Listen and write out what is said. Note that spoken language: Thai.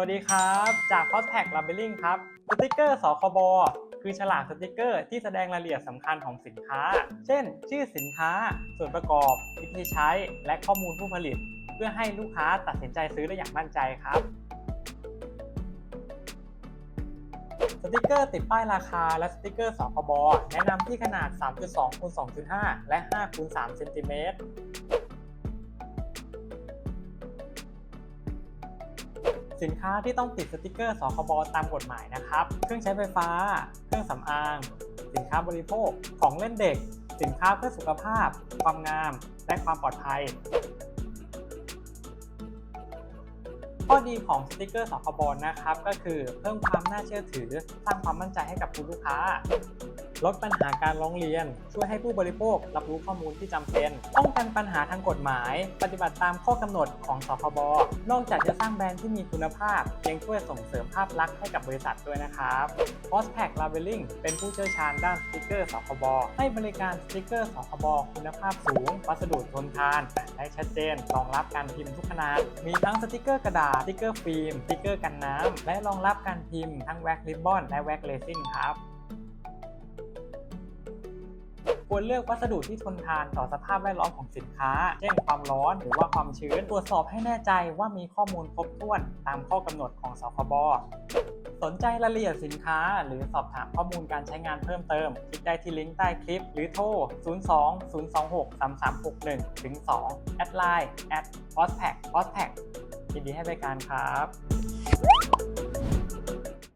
วัสดีครับ จาก c o s t a g Labeling ครับ สติกเกอร์สคบคือฉลากสติกเกอร์ที่แสดงรายละเอียดสำคัญของสินค้า เช่น ชื่อสินค้า ส่วนประกอบ วิธีใช้ และข้อมูลผู้ผลิต เพื่อให้ลูกค้าตัดสินใจซื้อได้อย่างมั่นใจครับ สติกเกอร์ติดป้ายราคาและสติกเกอร์สคบแนะนำที่ขนาด 3.2คูณ2.5 และ5คูณ3เซนติเมตร สินค้าที่ต้องติดสติกเกอร์สคบตามกฎหมายนะครับ เครื่องใช้ไฟฟ้า เครื่องสำอาง สินค้าบริโภค ของเล่นเด็ก สินค้าเพื่อสุขภาพ ความงาม และความปลอดภัย ข้อดีของสติกเกอร์สคบนะครับ ก็คือเพิ่มความน่าเชื่อถือ สร้างความมั่นใจให้กับคุณลูกค้า ลดปัญหาการร้องเรียน ช่วยให้ผู้บริโภครับรู้ข้อมูลที่จำเป็นป้องกันปัญหาทางกฎหมาย ปฏิบัติตามข้อกำหนดของสคบนอกจากจะสร้างแบรนด์ที่มีคุณภาพ ยังช่วยส่งเสริมภาพลักษณ์ให้กับบริษัทด้วยนะครับ p o s t p a c Labeling เป็นผู้เชี่ยวชาญด้านสติกเกอร์สคบให้บริการสติกเกอร์สคบคุณภาพสูง วัสดุทนทานและชัดเจน รองรับการพิมพ์ทุกขนาด มีทั้งสติกเกอร์กระดาษ สติกเกอร์ฟิล์ม สติกเกอร์กันน้ำ และรองรับการพิมพ์ทั้งแว็กริบบอนและแว็กเลซิ่งครับ ควรเลือกวัสดุที่ทนทานต่อสภาพแวดล้อมของสินค้า เช่นความร้อนหรือว่าความชื้น ตรวจสอบให้แน่ใจว่ามีข้อมูลครบถ้วนตามข้อกำหนดของสคบสนใจรายละเอียดสินค้า หรือสอบถามข้อมูลการใช้งานเพิ่มเติม คลิกได้ที่ลิงก์ใต้คลิป หรือโทร 02 026 3361 ถึง 2 แอดไลน์แอด p o s p a c o s p a c ยินดีให้บริการครับ